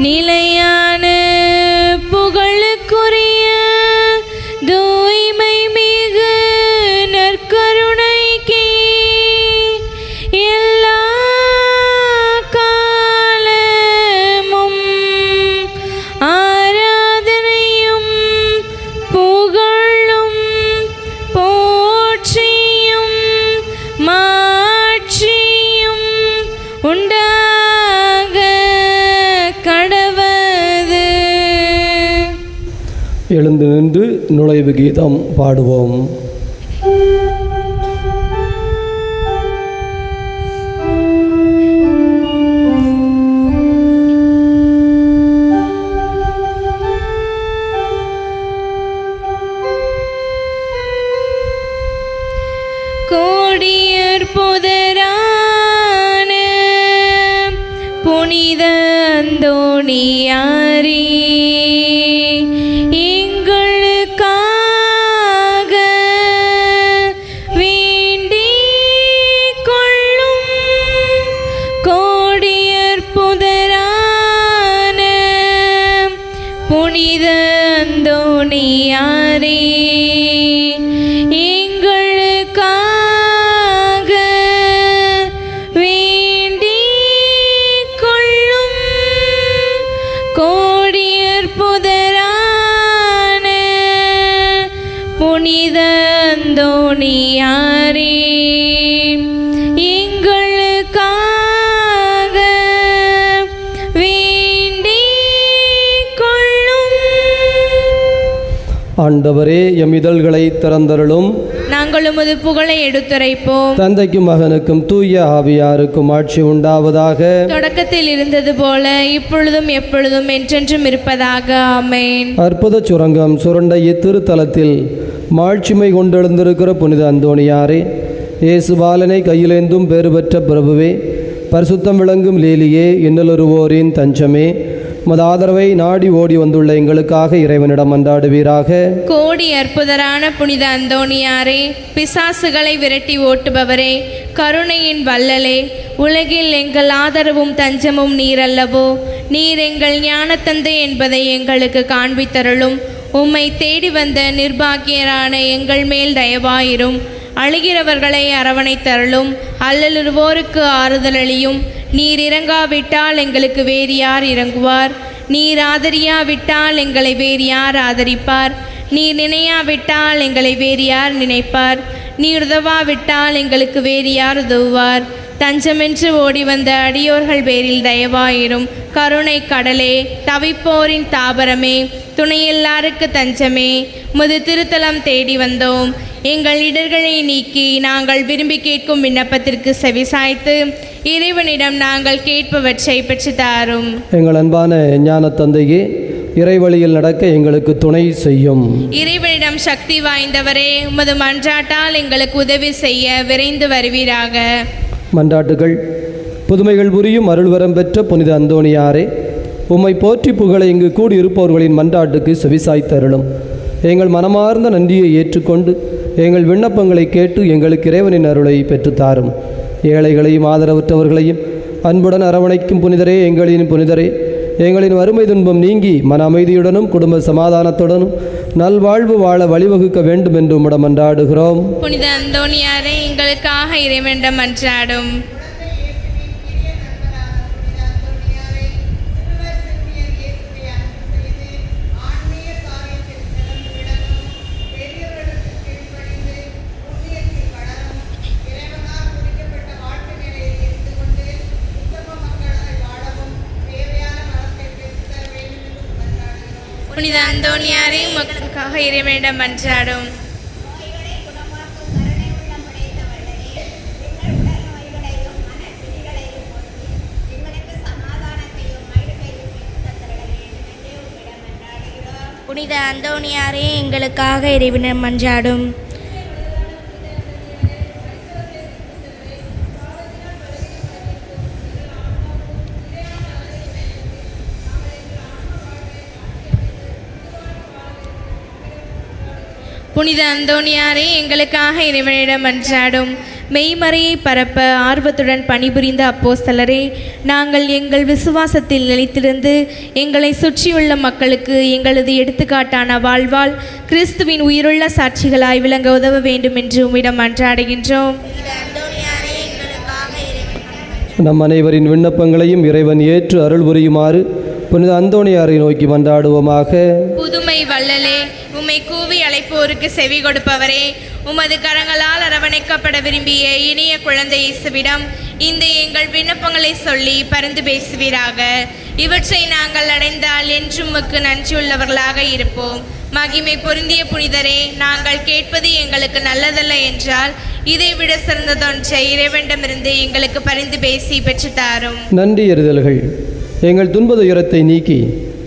நிலைய எழுந்து நின்று நுழைவு கீதம் பாடுவோம். கோடியர் புதரான புனித அந்தோணியாரே. ஆண்டவரே எம் இதழ்களை திறந்தருளும். நாங்கள் உமது புகழை எடுத்துரைப்போம். தந்தைக்கும் மகனுக்கும் தூய ஆவியாருக்கும் ஆட்சி உண்டாவதாக. தொடக்கத்தில் இருந்தது போல இப்பொழுதும் எப்பொழுதும் என்றென்றும் இருப்பதாக. ஆமென். அற்புத சுரங்கம் சுரண்ட இத்திருத்தலத்தில் மாட்சிமை கொண்டெழுந்திருக்கிற புனித அந்தோணியாரே இயேசு பாலனை கையிலேந்தும் பேறு பெற்ற பிரபுவே பரிசுத்தம் விளங்கும் லீலியே இன்னலுருவோரின் தஞ்சமே உமது ஆதரவை நாடி ஓடி வந்துள்ள எங்களுக்காக இறைவனிடம் மன்றாடுவீராக. கோடி அற்புதரான புனித அந்தோணியாரே பிசாசுகளை விரட்டி ஓட்டுபவரே கருணையின் வல்லலே உலகில் எங்கள் ஆதரவும் தஞ்சமும் நீரல்லவோ நீர் எங்கள் ஞானத்தந்தை என்பதை எங்களுக்கு காண்பித்தருளும். உம்மை தேடி வந்த நிர்பாகியரான எங்கள் மேல் தயவாயிரும். அழுகிறவர்களை அரவணைத்தருளும் அல்லலுருவோருக்கு ஆறுதலளியும் நீர் இறங்காவிட்டால் எங்களுக்கு வேறு யார் இறங்குவார்? நீர் ஆதரியாவிட்டால் எங்களை வேறு யார் ஆதரிப்பார்? நீர் நினையாவிட்டால் எங்களை வேறு யார் நினைப்பார்? நீர் உதவாவிட்டால் எங்களுக்கு வேறு யார் உதவுவார்? தஞ்சமென்று ஓடி வந்த அடியோர்கள் பேரில் தயவாயிரும். கருணை கடலே தவிப்போரின் தாபரமே துணையெல்லாருக்கு தஞ்சமே. முது திருத்தலம் தேடி வந்தோம். எங்கள் இடர்களை நீக்கி நாங்கள் விரும்பி கேட்கும் விண்ணப்பத்திற்கு செவிசாய்த்து இறைவனிடம் நாங்கள் கேட்பவற்றை பெற்று தாரும் எங்கள் அன்பான ஞான தந்தையே இறைவழியில் நடக்க எங்களுக்கு துணை செய்யும். இறைவனிடம் சக்தி வாய்ந்தவரே உமது மன்றாட்டால் எங்களுக்கு உதவி செய்ய விரைந்து வருவீராக. மன்றாட்டுகள் புதுமைகள் புரியும் அருள்வரம் பெற்ற புனித அந்தோணியாரே உம்மை போற்றி புகழ இங்கு கூடியிருப்பவர்களின் மன்றாட்டுக்கு செவிசாய்த்தருளும். எங்கள் மனமார்ந்த நன்றியை ஏற்றுக்கொண்டு எங்கள் விண்ணப்பங்களை கேட்டு எங்களுக்கு இறைவனின் அருளை பெற்றுத்தாரும். ஏழைகளையும் ஆதரவற்றவர்களையும் அன்புடன் அரவணைக்கும் புனிதரே எங்களின் புனிதரே. எங்களின் வறுமை துன்பம் நீங்கி மன அமைதியுடனும் குடும்ப சமாதானத்துடனும் நல்வாழ்வு வாழ வழிவகுக்க வேண்டும் என்று உம்மிடம் மன்றாடுகிறோம் புனித அந்தோணியாரே எங்களுக்காக இறைவேண்டம் மன்றாடும். புனித அந்தோணியாரே மக்களுக்காக இறைவனிடம் மன்றாடும். புனித அந்தோணியாரே எங்களுக்காக இறைவனிடம் மன்றாடும். புனித அந்தோணியாரே எங்களுக்காக இறைவனிடம் மன்றாடும் மெய்மறையை பரப்ப ஆர்வத்துடன் பணிபுரிந்த அப்போஸ்தலரே நாங்கள் எங்கள் விசுவாசத்தில் நிலைத்திருந்து எங்களை சுற்றியுள்ள மக்களுக்கு எங்களது எடுத்துக்காட்டான வாழ்வால் கிறிஸ்துவின் உயிருள்ள சாட்சிகளாய் விளங்க உதவ வேண்டும் என்று உம்மிடம் இறைவன் நம் அனைவரின் விண்ணப்பங்களையும் இறைவன் ஏற்று அருள் புரியுமாறு புனித அந்தோணியாரை நோக்கி மன்றாடுவோமாக. புதுமை வள்ளலே அழைப்போருக்கு செவி கொடுப்பவரே உமது கரங்களால் அரவணைக்கப்பட விரும்பிய இனிய குழந்தை இயேசுவிடம் இந்த எங்கள் விண்ணப்பங்களை சொல்லி பரிந்து பேசுவீராக. இவற்றை நாங்கள் அடைந்தால் என்றும் உமக்கு நன்றியுள்ளவர்களாக இருப்போம். மகிமை பொருந்திய புனிதரே நாங்கள் கேட்பது எங்களுக்கு நல்லதல்ல என்றால் இதைவிட சிறந்ததொன்றை இறைவனிடமிருந்து எங்களுக்கு பரிந்து பேசி பெற்றுத்தாரும். நன்றி எறிதல்கள். எங்கள் துன்ப உயரத்தை நீக்கி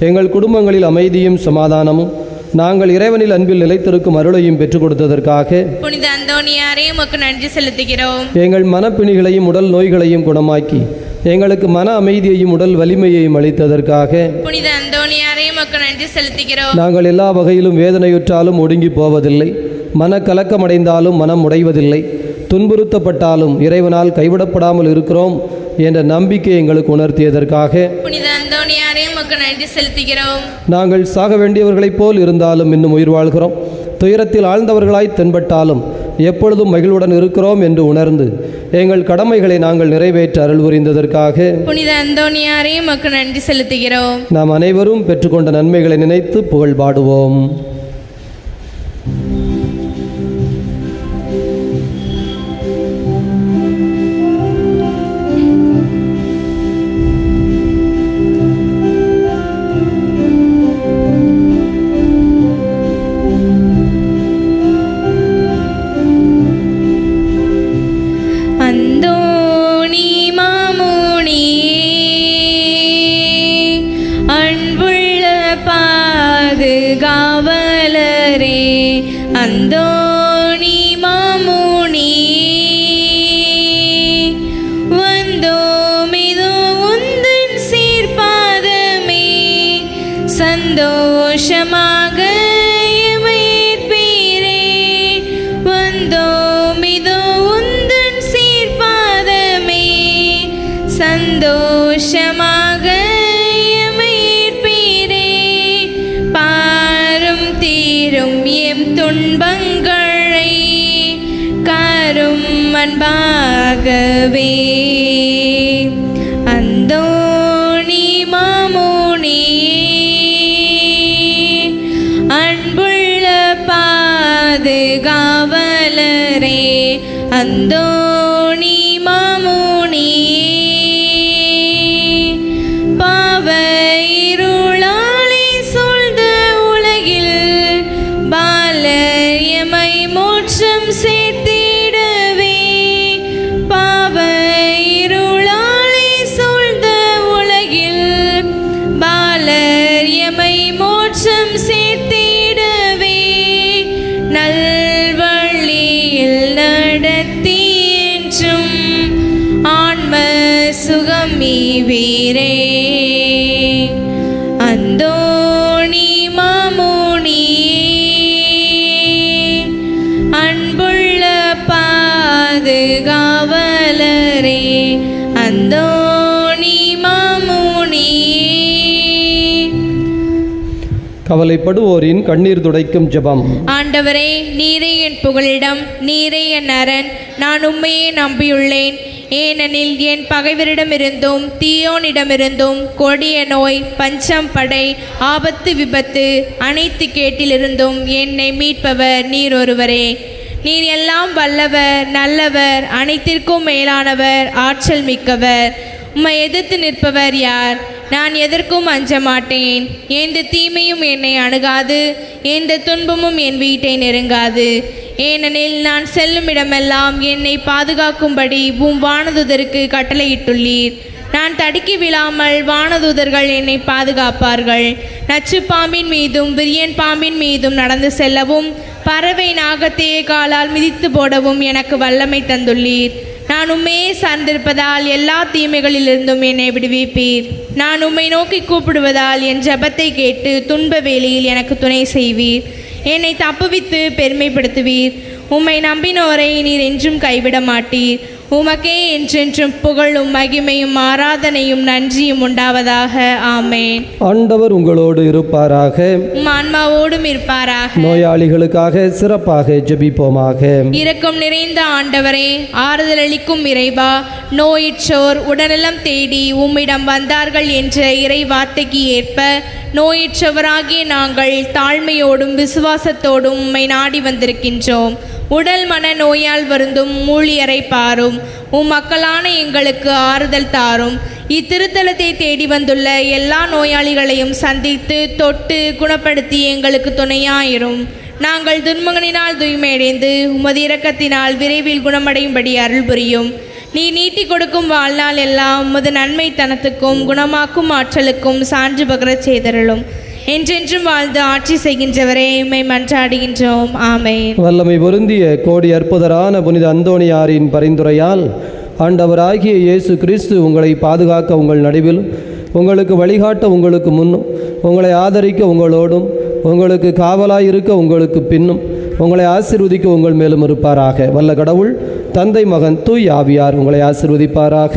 எங்கள் குடும்பங்களில் அமைதியும் சமாதானமும் நாங்கள் இறைவனில் அன்பில் நிலைத்திருக்கும் அருளையும் பெற்றுக் கொடுத்ததற்காக புனித அந்தோணியாரே உமக்கு நன்றி செலுத்துகிறோம். எங்கள் மனப்பிணிகளையும் உடல் நோய்களையும் குணமாக்கி எங்களுக்கு மன அமைதியையும் உடல் வலிமையையும் அளித்ததற்காக புனித அந்தோணியாரே உமக்கு நன்றி செலுத்துகிறோம். நாங்கள் எல்லா வகையிலும் வேதனையுற்றாலும் ஒடுங்கி போவதில்லை மன கலக்கமடைந்தாலும் மனம் உடைவதில்லை. துன்புறுத்தப்பட்டாலும் இறைவனால் கைவிடப்படாமல் இருக்கிறோம் என்ற நம்பிக்கை எங்களுக்கு உணர்த்தியதற்காக நாங்கள் சாக வேண்டியவர்களைப் போல் இருந்தாலும் இன்னும் உயிர் வாழ்கிறோம். துயரத்தில் ஆழ்ந்தவர்களாய் தென்பட்டாலும் எப்பொழுதும் மகிழ்வுடன் இருக்கிறோம் என்று உணர்ந்து எங்கள் கடமைகளை நாங்கள் நிறைவேற்ற அருள் புரிந்ததற்காக புனித அந்தோணியாரே உமக்கு நன்றி செலுத்துகிறோம். நாம் அனைவரும் பெற்றுக்கொண்ட நன்மைகளை நினைத்து புகழ் பாடுவோம். சந்தோஷமாக எமையேற்பீரே. வந்தோமிதோ உந்தன் சீர்பாதமே சந்தோஷமாக எமையேற்பீரே. பாரும் தீரும் எம் துன்பங்களை காரும் அன்பாகவே அந்தோணி வீரே. அந்தோணி மாமுனியே. அன்புள்ள பாதுகாவலரே அந்தோணி மாமுனியே. கவலைப்படுவோரின் கண்ணீர் துடைக்கும் ஜெபம். ஆண்டவரே நீரே என் புகலிடம் நீரே என் அரண். நான் உண்மையே நம்பியுள்ளேன். ஏனெனில் என் பகைவரிடமிருந்தும் தீயோனிடமிருந்தும் கொடிய நோய் பஞ்சம் படை ஆபத்து விபத்து அனைத்து கேட்டிலிருந்தும் என்னை மீட்பவர் நீர் ஒருவரே. நீர் எல்லாம் வல்லவர் நல்லவர் அனைத்திற்கும் மேலானவர் ஆற்றல் மிக்கவர். உம்மை எதிர்த்து நிற்பவர் யார்? நான் எதற்கும் அஞ்ச மாட்டேன் எந்த தீமையும் என்னை அணுகாது. எந்த துன்பமும் என் வீட்டை நெருங்காது. ஏனெனில் நான் செல்லும் இடமெல்லாம் என்னை பாதுகாக்கும்படி உம் வானதுதருக்கு கட்டளையிட்டுள்ளீர். நான் தடுக்கி விழாமல் வானதூதர்கள் என்னை பாதுகாப்பார்கள். நச்சு பாம்பின் மீதும் விரியன் பாம்பின் மீதும் நடந்து செல்லவும் பறவை நாகத்தையே காலால் மிதித்து போடவும் எனக்கு வல்லமை தந்துள்ளீர். நான் உண்மையே சார்ந்திருப்பதால் எல்லா தீமைகளிலிருந்தும் என்னை விடுவிப்பீர். நான் உம்மை நோக்கி கூப்பிடுவதால் என் ஜெபத்தை கேட்டு துன்ப வேளியில் எனக்கு துணை செய்வீர். என்னை தப்புவித்து பெருமைப்படுத்துவீர். உம்மை நம்பினோரை நீர் என்றும் கைவிட மாட்டீர் உமக்கே என்றென்றும் புகழும் மகிமையும் ஆராதனையும் நன்றியும் உண்டாவதாக. ஆமேன். ஆண்டவர் உங்களோடு இருப்பாராக. ஆன்மாவோடும் இருப்பாராக. நோயாளிகளுக்காக சிறப்பாக ஜெபிப்போமாக. இரக்கம் நிறைந்த ஆண்டவரே ஆறுதல் அளிக்கும் இறைவா நோயிற்றோர் உடல்நலம் தேடி உம்மிடம் வந்தார்கள் என்ற இறை வார்த்தைக்கு ஏற்ப நோயிற்றவராகிய நாங்கள் தாழ்மையோடும் விசுவாசத்தோடும் உம்மை நாடி வந்திருக்கின்றோம். உடல் மன நோயால் வருந்தும் ஊழியரை பாரும். உம் மக்களான எங்களுக்கு ஆறுதல் தாரும். இத்திருத்தலத்தை தேடி வந்துள்ள எல்லா நோயாளிகளையும் சந்தித்து தொட்டு குணப்படுத்தி எங்களுக்கு துணையாயிரும். நாங்கள் துன்மகனினால் தூய்மையடைந்து உமது இரக்கத்தினால் விரைவில் குணமடையும்படி அருள் புரியும். நீ நீட்டி கொடுக்கும் வாழ்நாள் எல்லாம் உமது நன்மை தனத்துக்கும் குணமாக்கும் ஆற்றலுக்கும் சான்று பகரச் செய்தருளும். என்றென்றும் வாழ்ந்து ஆட்சி செய்கின்றவரே உம்மை மன்றாடுகின்றோம். ஆமை வல்லமை பொருந்திய கோடி அற்புதரான புனித அந்தோணியாரின் பரிந்துரையால் ஆண்டவராகிய இயேசு கிறிஸ்து உங்களை பாதுகாக்க உங்கள் நடுவிலும் உங்களுக்கு வழிகாட்ட உங்களுக்கு முன்னும் உங்களை ஆதரிக்க உங்களோடும் உங்களுக்கு காவலாயிருக்க உங்களுக்கு பின்னும் உங்களை ஆசிர்வதிக்க உங்கள் மேலும் இருப்பாராக. வல்ல கடவுள் தந்தை மகன் தூய் ஆவியார் உங்களை ஆசிர்வதிப்பாராக.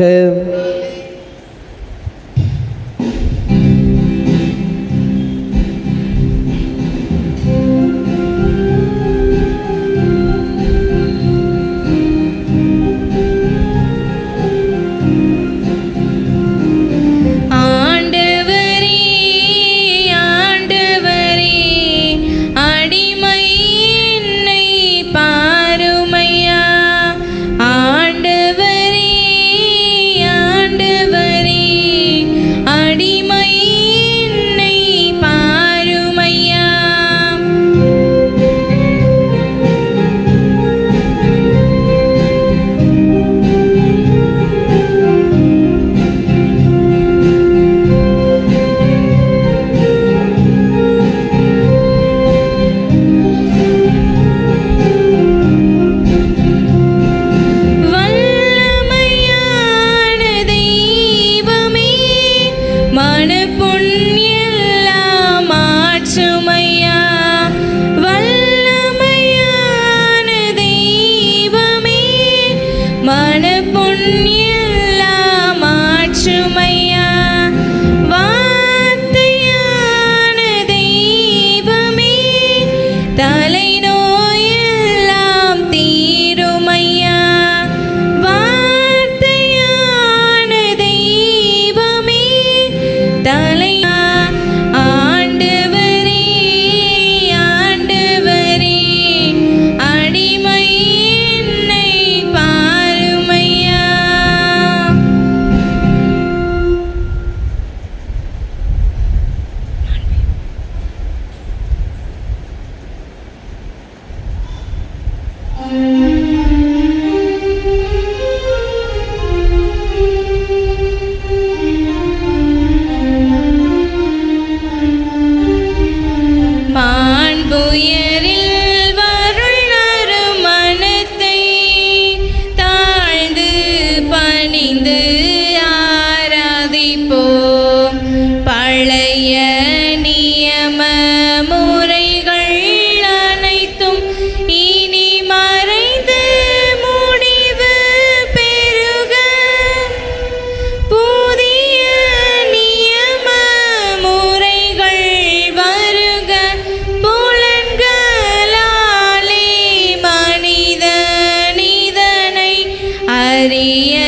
Maria.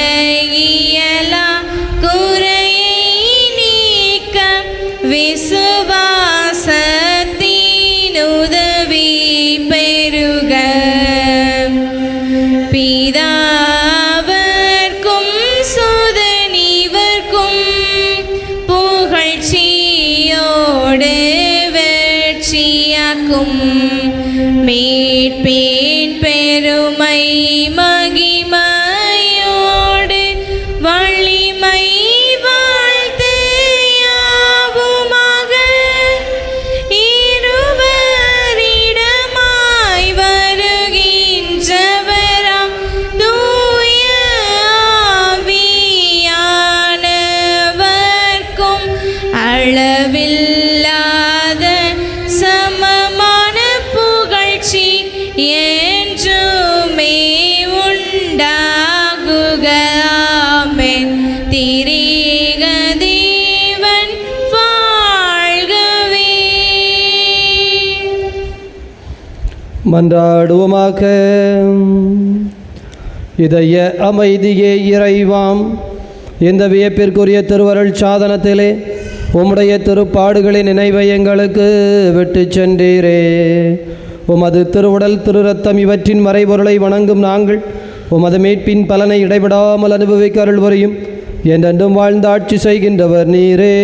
மன்றாடுவோமாக. இதய அமைதியே இறைவாம். இந்த வியப்பிற்குரிய திருவருள் சாதனத்திலே உம்முடைய திருப்பாடுகளின் நினைவை எங்களுக்கு விட்டு சென்றீரே. உமது திருவுடல் திருரத்தம் இவற்றின் மறைபொருளை வணங்கும் நாங்கள் உமது மீட்பின் பலனை இடைவிடாமல் அனுபவிக்க அருள் வரையும் என்றென்றும் வாழ்ந்து ஆட்சி செய்கின்றவர் நீரே.